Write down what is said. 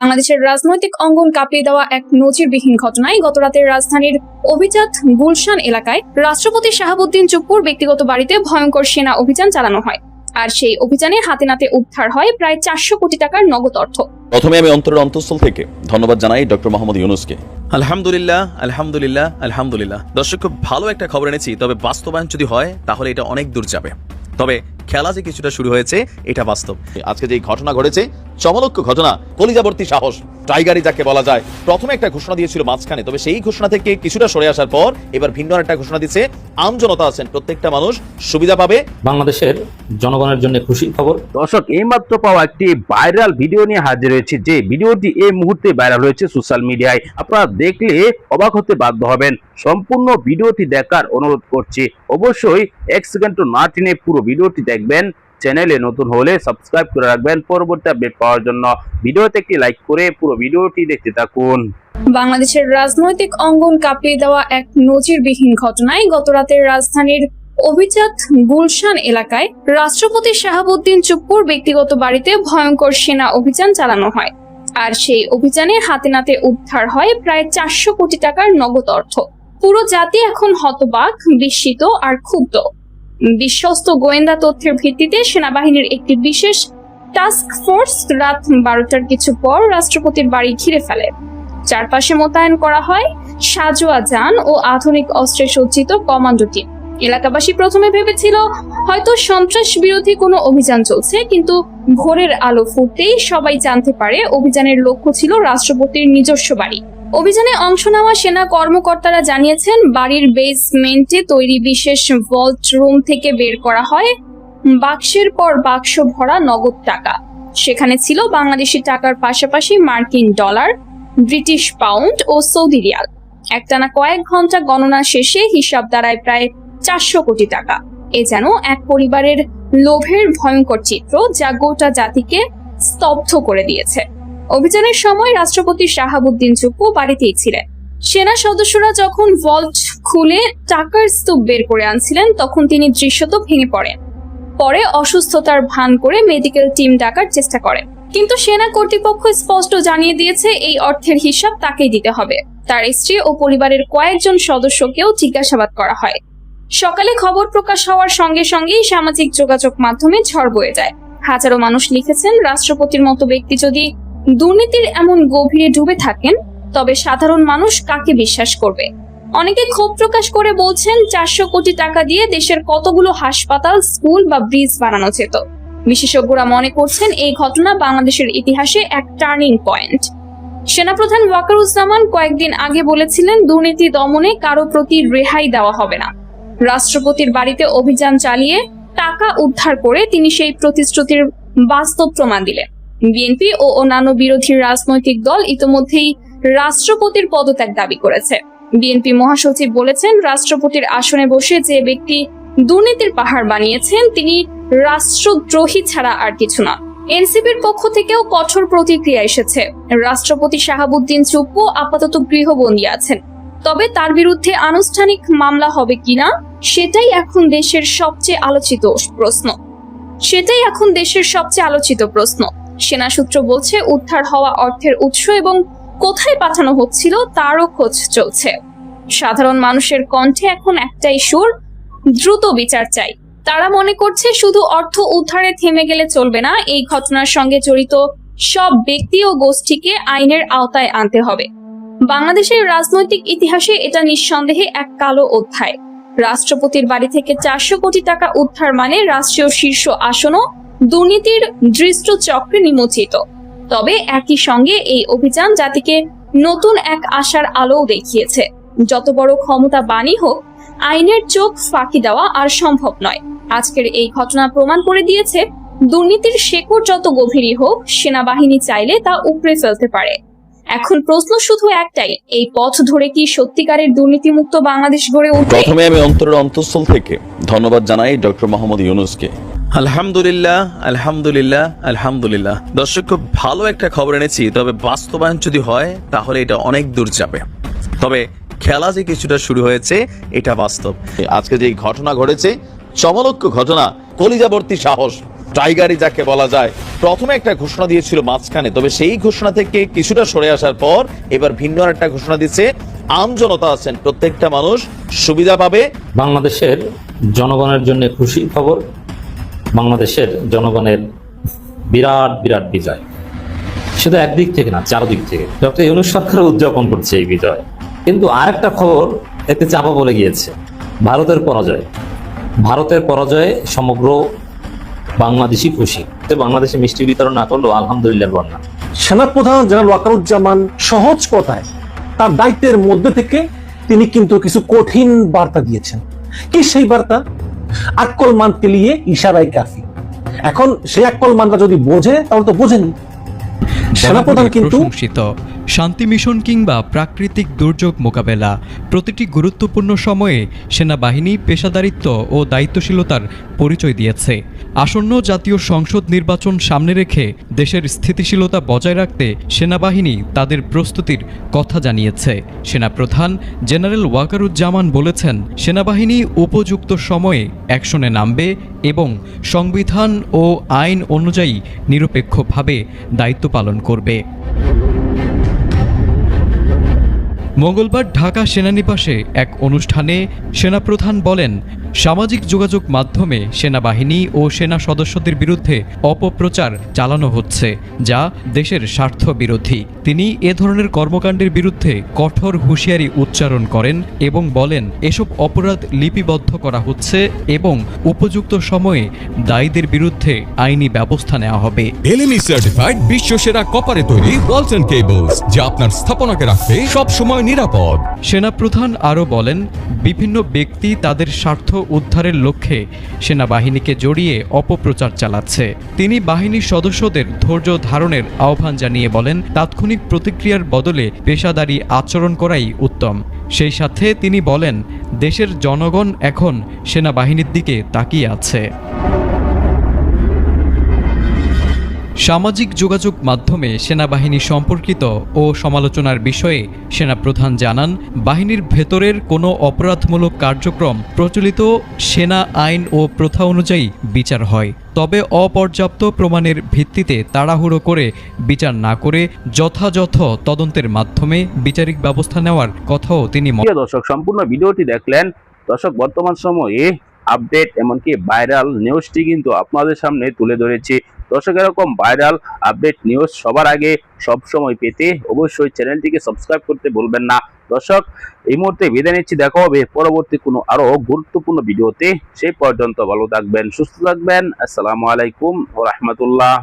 বাংলাদেশের রাজনৈতিক অঙ্গন কাঁপিয়ে দেওয়া এক নজিরবিহীন ঘটনায় গতরাতের রাজধানীর অভিজাত গুলশান এলাকায় রাষ্ট্রপতি শাহাবুদ্দিন চুপ্পুর ব্যক্তিগত বাড়িতে ভয়ঙ্কর সেনা অভিযান চালানো হয়। আর সেই অভিযানে হাতে নাতে উদ্ধার হয় প্রায় চারশো কোটি টাকার নগদ অর্থ। প্রথমে আমি অন্তরের অন্তঃস্থল থেকে ধন্যবাদ জানাই ডক্টর মোহাম্মদ ইউনুসকে। আলহামদুলিল্লাহ আলহামদুলিল্লাহ আলহামদুলিল্লাহ। দর্শক খুব ভালো একটা খবর এনেছি তবে বাস্তবায়ন যদি হয় তাহলে এটা অনেক দূর যাবে। তবে খেলা যে কিছুটা শুরু হয়েছে এটা বাস্তব। আজকে যে ঘটনা ঘটেছে চমলক্ষ ঘটনা কলিজাবর্তী সাহস টাইগারি যাকে বলা যায়। প্রথমে একটা ঘোষণা দিয়েছিল মাঝখানে তবে সেই ঘোষণা থেকে কিছুটা সরে আসার পর এবার ভিন্ন একটা ঘোষণা দিচ্ছে আমজনতা আছেন প্রত্যেকটা মানুষ সুবিধা পাবে। বাংলাদেশের জনগণের জন্য খুশির খবর। দর্শক এইমাত্র পাওয়া একটি ভাইরাল ভিডিও নিয়ে হাজির হয়েছে যে ভিডিওটি এই মুহূর্তে ভাইরাল হয়েছে সোশ্যাল মিডিয়ায়। আপনারা দেখলে অবাক হতে বাধ্য হবেন। সম্পূর্ণ ভিডিওটি দেখার অনুরোধ করছি। অবশ্যই এক সেকেন্ড না টেনে পুরো ভিডিওটি দেখবেন চ্যানেলে নতুন হলে সাবস্ক্রাইব করে রাখবেন। পরবর্তী আপডেট পাওয়ার জন্য ভিডিওতে একটি লাইক করে পুরো ভিডিওটি দেখতে থাকুন। বাংলাদেশের রাজনৈতিক অঙ্গন কাঁপিয়ে দেওয়া এক নজিরবিহীন ঘটনায় গতরাতের রাজধানীর অভিজাত গুলশান এলাকায় রাষ্ট্রপতি শাহাবুদ্দিন চুপ্পুর ব্যক্তিগত বাড়িতে ভয়ঙ্কর সেনা অভিযান চালানো হয়। আর সেই অভিযানে হাতে নাতে উদ্ধার হয় প্রায় চারশো কোটি টাকার নগদ অর্থ। পুরো জাতি এখন হতবাক, বিস্মিত আর ক্ষুব্ধ। বিশ্বস্ত গোয়েন্দা তথ্যের ভিত্তিতে সেনাবাহিনীর একটি বিশেষ টাস্ক ফোর্স রাত বারোটার কিছু পর রাষ্ট্রপতির বাড়ি ঘিরে ফেলে। চারপাশে মোতায়েন করা হয় সাজোয়া যান ও আধুনিক অস্ত্রে সজ্জিত কমান্ডো টিম। এলাকাবাসী প্রথমে ভেবেছিল, হয়তো সন্ত্রাস বিরোধী কোনো অভিযান চলছে, কিন্তু ভোরের আলো ফুটতেই সবাই জানতে পারে, অভিযানের লক্ষ্য ছিল রাষ্ট্রপতির নিজস্ব বাড়ি। অভিযানে অংশ নেওয়া সেনা কর্মকর্তারা জানিয়েছেন, বাড়ির বেসমেন্টে তৈরি বিশেষ ভল্ট রুম থেকে বের করা হয়। বাক্সের পর বাক্স ভরা নগদ টাকা। সেখানে ছিল বাংলাদেশি টাকার পাশাপাশি মার্কিন ডলার, ব্রিটিশ পাউন্ড ও সৌদি রিয়াল। একটানা কয়েক ঘণ্টা গণনা শেষে হিসাব দাঁড়ায় প্রায় চারশো কোটি টাকা। এ যেন এক পরিবারের লোভের ভয়ঙ্কর চিত্র যা গোটা জাতিকে স্তব্ধ করে দিয়েছে। অভিযানের সময় রাষ্ট্রপতি শাহাবুদ্দিন চুপ্পু বাড়িতেই ছিলেন। সেনা সদস্যরা যখন ভল্ট খুলে টাকার স্তূপ বের করে আনছিলেন, তখন তিনি দৃশ্যত ভেঙে পড়েন। পরে অসুস্থতার ভান করে মেডিকেল টিম ডাকার চেষ্টা করেন। কিন্তু সেনা কর্তৃপক্ষ স্পষ্ট জানিয়ে দিয়েছে, এই অর্থের হিসাব তাকেই দিতে হবে। তার স্ত্রী ও পরিবারের কয়েকজন সদস্যকেও জিজ্ঞাসাবাদ করা হয়। সকালে খবর প্রকাশ হওয়ার সঙ্গে সঙ্গেই সামাজিক যোগাযোগ মাধ্যমে ঝড় বয়ে যায়। হাজারো মানুষ লিখেছেন, রাষ্ট্রপতির মতো ব্যক্তি যদি দুর্নীতির এমন গভীরে ডুবে থাকেন, তবে সাধারণ মানুষ কাকে বিশ্বাস করবে? অনেকে ক্ষোভ প্রকাশ করে বলছেন, চারশো কোটি টাকা দিয়ে দেশের কতগুলো হাসপাতাল, স্কুল বা ব্রিজ বানানো যেত। বিশেষজ্ঞরা মনে করছেন, এই ঘটনা বাংলাদেশের ইতিহাসে এক টার্নিং পয়েন্ট। সেনাপ্রধান ওয়াকারুজ্জামান কয়েকদিন আগে বলেছিলেন, দুর্নীতি দমনে কারও প্রতি রেহাই দেওয়া হবে না। রাষ্ট্রপতির বাড়িতে অভিযান চালিয়ে টাকা উদ্ধার করে তিনি সেই প্রতিশ্রুতির বাস্তব প্রমাণ দিলেন। বিএনপি ও অন্যান্য বিরোধী রাজনৈতিক দল ইতোমধ্যেই রাষ্ট্রপতির পদত্যাগ দাবি করেছে। বিএনপি মহাসচিব বলেছেন, রাষ্ট্রপতির আসনে বসে যে ব্যক্তি দুর্নীতির পাহাড় বানিয়েছেন, তিনি রাষ্ট্রদ্রোহী ছাড়া আর কিছু না। এনসিপির পক্ষ থেকেও কঠোর প্রতিক্রিয়া এসেছে। রাষ্ট্রপতি শাহাবুদ্দিন চুপ্পু আপাতত গৃহবন্দী আছেন। তবে তার বিরুদ্ধে আনুষ্ঠানিক মামলা হবে কিনা, সেটাই এখন দেশের সবচেয়ে আলোচিত প্রশ্ন। সেটাই এখন দেশের সবচেয়ে আলোচিত প্রশ্ন। সেনা সূত্র বলছে, উদ্ধার হওয়া অর্থের উৎস এবং কোথায় পাঠানো হচ্ছিল তারও খোঁজ চলছে। সাধারণ মানুষের কণ্ঠে এখন একটাই সুর, দ্রুত বিচার চাই। তারা মনে করছে শুধু অর্থ উদ্ধারে থেমে গেলে চলবে না, এই ঘটনার সঙ্গে জড়িত সব ব্যক্তি ও গোষ্ঠীকে আইনের আওতায় আনতে হবে। বাংলাদেশের রাজনৈতিক ইতিহাসে এটা নিঃসন্দেহে এক কালো অধ্যায়। রাষ্ট্রপতির বাড়ি থেকে চারশো কোটি টাকা উদ্ধার মানে রাষ্ট্রীয় শীর্ষ আসনও দুর্নীতির দৃষ্ট চক্রে নিমজ্জিত। তবে একই সঙ্গে এই অভিযান জাতিকে নতুন এক আশার আলোও দেখিয়েছে। যত বড় ক্ষমতা বাণী হোক, আইনের চোখ ফাঁকি দেওয়া আর সম্ভব নয়। আজকের এই ঘটনা প্রমাণ করে দিয়েছে, দুর্নীতির শেকড় যত গভীরই হোক, সেনাবাহিনী চাইলে তা উপড়ে ফেলতে পারে। এখন প্রশ্ন শুধু একটাই, এই পথ ধরে কি সত্যিকারের দুর্নীতিমুক্ত বাংলাদেশ গড়ে উঠবে? প্রথমে আমি অন্তরের অন্তঃস্থল থেকে ধন্যবাদ জানাই ডক্টর মোহাম্মদ ইউনুসকে। আলহামদুলিল্লাহ আলহামদুলিল্লাহ আলহামদুলিল্লাহ। দর্শক, খুব ভালো একটা খবর এনেছি, তবে বাস্তবায়ন যদি হয়, তাহলে এটা অনেক দূর যাবে। তবে খেলা যে কিছুটা শুরু হয়েছে, এটা বাস্তব। আজকে যে ঘটনা ঘটেছে, চমলক্ষ ঘটনা, কলিজাবর্তী সাহস, টাইগারই যাকে বলা যায়, প্রথমে একটা ঘোষণা দিয়েছিল মাঝখানে, তবে সেই ঘোষণা থেকে কিছুটা সরে আসার পর, এবার ভিন্ন একটা ঘোষণা দিচ্ছে, আম জনতা আছেন, প্রত্যেকটা মানুষ সুবিধা পাবে। বাংলাদেশের জনগণের জন্য খুশির খবর বাংলাদেশের জনগণের বিরাট বিরাট বিজয়। শুধু একদিক থেকে না, চারদিক থেকে। ডক্টর ইউনুস সরকার উদযাপন করছে এই বিজয়। কিন্তু আরেকটা খবর এতে চাপা বলে গিয়েছে। ভারতের পরাজয়। ভারতের পরাজয়ে সমগ্র বাংলাদেশি খুশি। বাংলাদেশে মিষ্টি বিতরণ না করল আলহামদুলিল্লাহ বন্যা। সেনাপ্রধান জেনারেল ওয়াকারুজ্জামান সহজ কথায় তার দায়িত্বের মধ্যে থেকে তিনি কিন্তু কিছু কঠিন বার্তা দিয়েছেন। কি সেই বার্তা? আক্কল মানতে লিয়ে ইশারাই কাফি এখন সেই আকল মানটা যদি বোঝে তাহলে তো বোঝেনি। সেনাপ্রধান কিন্তু শান্তি মিশন কিংবা প্রাকৃতিক দুর্যোগ মোকাবেলা। প্রতিটি গুরুত্বপূর্ণ সময়ে সেনাবাহিনী, পেশাদারিত্ব ও দায়িত্বশীলতার পরিচয় দিয়েছে। আসন্ন জাতীয় সংসদ নির্বাচন সামনে রেখে দেশের স্থিতিশীলতা বজায় রাখতে সেনাবাহিনী তাদের প্রস্তুতির কথা জানিয়েছে। সেনাপ্রধান জেনারেল ওয়াকারুজ্জামান বলেছেন, সেনাবাহিনী উপযুক্ত সময়ে অ্যাকশনে নামবে এবং সংবিধান ও আইন অনুযায়ী নিরপেক্ষভাবে দায়িত্ব পালন করবে। মঙ্গলবার ঢাকা সেনানিবাসে এক অনুষ্ঠানে সেনাপ্রধান বলেন সামাজিক যোগাযোগ মাধ্যমে সেনাবাহিনী ও সেনা সদস্যদের বিরুদ্ধে অপপ্রচার চালানো হচ্ছে যা দেশের স্বার্থ বিরোধী। তিনি এ ধরনের কর্মকাণ্ডের বিরুদ্ধে কঠোর হুঁশিয়ারি উচ্চারণ করেন এবং বলেন এসব অপরাধ লিপিবদ্ধ করা হচ্ছে এবং উপযুক্ত সময়ে দায়ীদের বিরুদ্ধে আইনি ব্যবস্থা নেওয়া হবে। এলএমই সার্টিফাইড বিশ্ব সেরা কপারে তৈরি ওয়ালটন কেবলস যা আপনার স্থাপনাকে রাখবে সব সময় নিরাপদ। সেনাপ্রধান আরও বলেন বিভিন্ন ব্যক্তি তাদের স্বার্থ উদ্ধারের লক্ষ্যে সেনাবাহিনীকে জড়িয়ে অপপ্রচার চালাচ্ছে। তিনি বাহিনীর সদস্যদের ধৈর্য ধারণের আহ্বান জানিয়ে বলেন, তাৎক্ষণিক প্রতিক্রিয়ার বদলে পেশাদারি আচরণ করাই উত্তম। সেই সাথে তিনি বলেন, দেশের জনগণ এখন সেনাবাহিনীর দিকে তাকিয়ে আছে। সামাজিক যোগাযোগ মাধ্যমে সেনাবাহিনী সম্পর্কিত ও সমালোচনার বিষয়ে সেনাপ্রধান জানান, বাহিনীর ভেতরের কোনো অপরাধমূলক কার্যক্রম প্রচলিত সেনা আইন ও প্রথা অনুযায়ী বিচার হয়। তবে অপর্যাপ্ত প্রমাণের ভিত্তিতে তাড়াহুড়ো করে বিচার না করে যথাযথ তদন্তের মাধ্যমে বিচারিক ব্যবস্থা নেওয়ার কথাও তিনি দর্শক, সম্পূর্ণ ভিডিওটি দেখলেন। দর্শক, বর্তমান সময়ে আপডেট এমনকি ভাইরাল নিউজটি কিন্তু আপনাদের সামনে তুলে ধরেছি। দর্শক, এরকম ভাইরাল আপডেট নিউজ সবার আগে সব সময় পেতে অবশ্যই চ্যানেলটিকে সাবস্ক্রাইব করতে ভুলবেন না। দর্শক, এই মুহূর্তে বিদায় নিচ্ছি। দেখা হবে পরবর্তী কোনো আরও গুরুত্বপূর্ণ ভিডিওতে। সেই পর্যন্ত ভালো থাকবেন, সুস্থ থাকবেন। আসসালামু আলাইকুম ও রহমতুল্লাহ।